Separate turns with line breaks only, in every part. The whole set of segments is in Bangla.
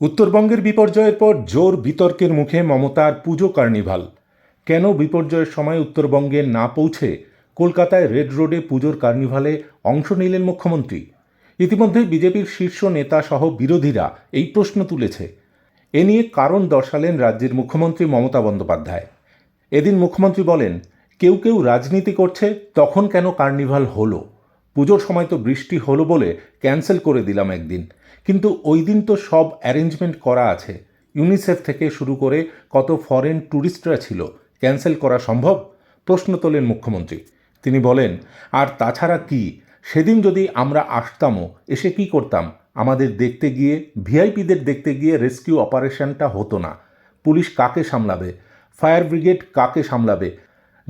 উত্তরবঙ্গের বিপর্যয়ের পর জোর বিতর্কের মুখে মমতার পুজো কার্নিভাল। কেন বিপর্যয়ের সময় উত্তরবঙ্গে না পৌঁছে কলকাতায় রেড রোডে পুজোর কার্নিভালে অংশ নিলেন মুখ্যমন্ত্রী? ইতিমধ্যে বিজেপির শীর্ষ নেতা সহ বিরোধীরা এই প্রশ্ন তুলেছে। এ নিয়ে কারণ দর্শালেন রাজ্যের মুখ্যমন্ত্রী মমতা বন্দ্যোপাধ্যায়। এদিন মুখ্যমন্ত্রী বলেন, কেউ কেউ রাজনীতি করছে, তখন কেন কার্নিভাল হলো? পুজোর সময় তো বৃষ্টি হলো বলে ক্যান্সেল করে দিলাম একদিন। কিন্তু ওই দিন তো সব অ্যারেঞ্জমেন্ট করা আছে। ইউনিসেফ থেকে শুরু করে কত ফরেন ট্যুরিস্টরা ছিল ক্যান্সেল করা সম্ভব? প্রশ্ন তোলেন মুখ্যমন্ত্রী। তিনি বলেন, আর তাছাড়া কি? সেদিন যদি আমরা আসতামও, এসে কি করতাম? আমাদের দেখতে গিয়ে, ভিআইপিদের দেখতে গিয়ে রেস্কিউ অপারেশনটা হতো না। পুলিশ কাকে সামলাবে? ফায়ার ব্রিগেড কাকে সামলাবে?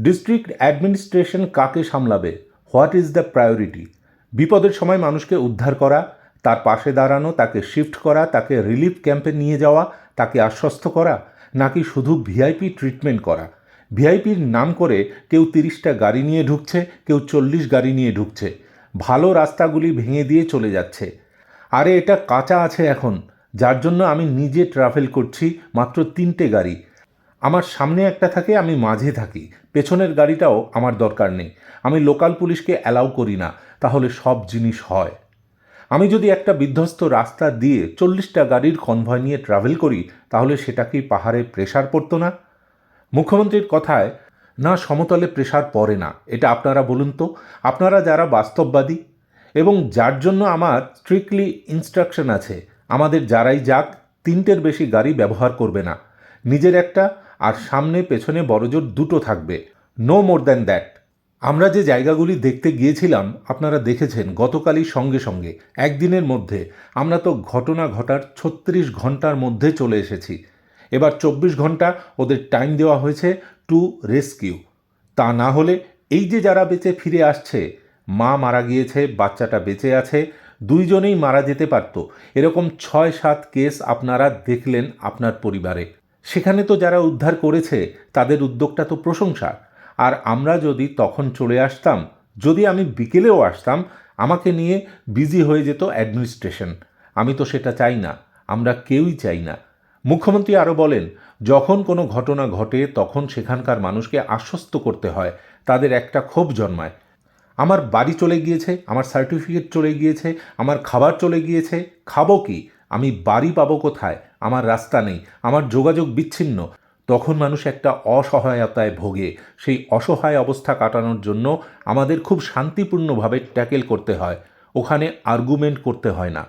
ডিস্ট্রিক্ট অ্যাডমিনিস্ট্রেশন কাকে সামলাবে? হোয়াট ইজ দ্য প্রায়োরিটি বিপদের সময় মানুষকে উদ্ধার করা তার পাশে দাঁড়ানো, তাকে শিফট করা, তাকে রিলিফ ক্যাম্পে নিয়ে যাওয়া, তাকে আশ্বস্ত করা, নাকি শুধু ভিআইপি ট্রিটমেন্ট করা। ভিআইপির নাম করে কেউ তিরিশটা গাড়ি নিয়ে ঢুকছে, কেউ চল্লিশ গাড়ি নিয়ে ঢুকছে। ভালো রাস্তাগুলি ভেঙে দিয়ে চলে যাচ্ছে। আরে এটা কাঁচা আছে এখন। যার জন্য আমি নিজে ট্রাভেল করছি মাত্র তিনটে গাড়ি। আমার সামনে একটা থাকে, আমি মাঝে থাকি। পেছনের গাড়িটাও আমার দরকার নেই। আমি লোকাল পুলিশকে অ্যালাউ করি না। তাহলে সব জিনিস হয়। আমি যদি একটা বিধ্বস্ত রাস্তা দিয়ে চল্লিশটা গাড়ির কনভয় নিয়ে ট্রাভেল করি, তাহলে সেটা কি পাহাড়ে প্রেশার পড়তো না? মুখ্যমন্ত্রীর কথায়, না, সমতলে প্রেশার পড়ে না। এটা আপনারা বলুন তো, আপনারা যারা বাস্তববাদী, এবং যার জন্য আমার স্ট্রিক্টলি ইনস্ট্রাকশন আছে, আমাদের যারাই যাক, তিনটের বেশি গাড়ি ব্যবহার করবে না। নিজের একটা, আর সামনে পেছনে বড়জোর দুটো থাকবে। নো মোর দ্যান দ্যাট আমরা যে জায়গাগুলি দেখতে গিয়েছিলাম, আপনারা দেখেছেন গতকালই সঙ্গে সঙ্গে। একদিনের মধ্যে আমরা তো ঘটনা ঘটার ছত্রিশ ঘণ্টার মধ্যে চলে এসেছি। এবার চব্বিশ ঘণ্টা ওদের টাইম দেওয়া হয়েছে টু রেস্কিউ। তা না হলে এই যে যারা বেঁচে ফিরে আসছে, মা মারা গিয়েছে, বাচ্চাটা বেঁচে আছে, দুইজনেই মারা যেতে পারত। এরকম ছয় সাত কেস আপনারা দেখলেন আপনার পরিবারে। সেখানে তো যারা উদ্ধার করেছে, তাদের উদ্যোগটা তো প্রশংসা আর আমরা যদি তখন চলে আসতাম, যদি আমি বিকেলেও আসতাম, আমাকে নিয়ে বিজি হয়ে যেত অ্যাডমিনিস্ট্রেশন। আমি তো সেটা চাই না, আমরা কেউই চাই না। মুখ্যমন্ত্রী আরও বলেন, যখন কোনো ঘটনা ঘটে, তখন সেখানকার মানুষকে আশ্বস্ত করতে হয়, তাদের একটা ক্ষোভ জন্মায়। আমার বাড়ি চলে গিয়েছে, আমার সার্টিফিকেট চলে গিয়েছে, আমার খাবার চলে গিয়েছে, খাব কি? আমি বাড়ি পাবো কোথায়? আমার রাস্তা নেই, আমার যোগাযোগ বিচ্ছিন্ন তখন মানুষ একটা অসহায়তায় ভোগে। সেই অসহায় অবস্থা কাটানোর জন্য আমাদের খুব শান্তিপূর্ণভাবে ট্যাকেল করতে হয়। ওখানে আর্গুমেন্ট করতে হয় না।